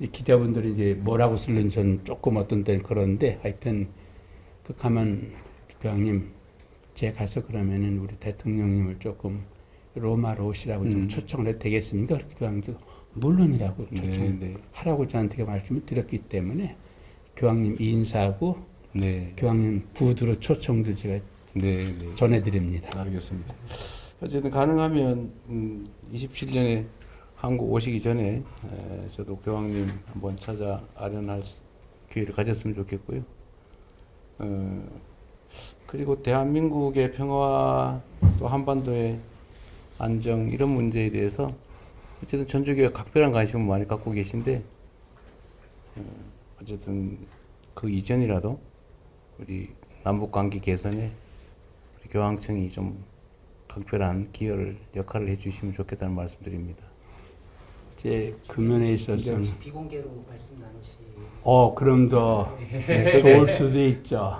이 기자분들이 이제 뭐라고 쓸는지 저는 조금 어떤 때는 그런데 하여튼 그 가만 교황님 제 가서 그러면은 우리 대통령님을 조금 로마로 오시라고 좀 음. 초청을 해도 되겠습니까? 교황도 물론이라고 네, 초청 네, 하라고 저한테 말씀을 드렸기 때문에 교황님 인사하고 네, 교황님 부두로 초청도 제가 네, 네. 전해드립니다. 알겠습니다. 어쨌든 가능하면 음, 27년에 한국 오시기 전에 에, 저도 교황님 한번 찾아 아련할 수- 기회를 가졌으면 좋겠고요. 어, 그리고 대한민국의 평화와 또 한반도의 안정 이런 문제에 대해서 어쨌든 전주교가 각별한 관심을 많이 갖고 계신데 어, 어쨌든 그 이전이라도 우리 남북 관계 개선에 교황청이 좀 각별한 기여를 역할을 해주시면 좋겠다는 말씀드립니다. 제 금연에 있어서는 비공개로 말씀 나누시 어 그럼 더 좋을 수도 있죠.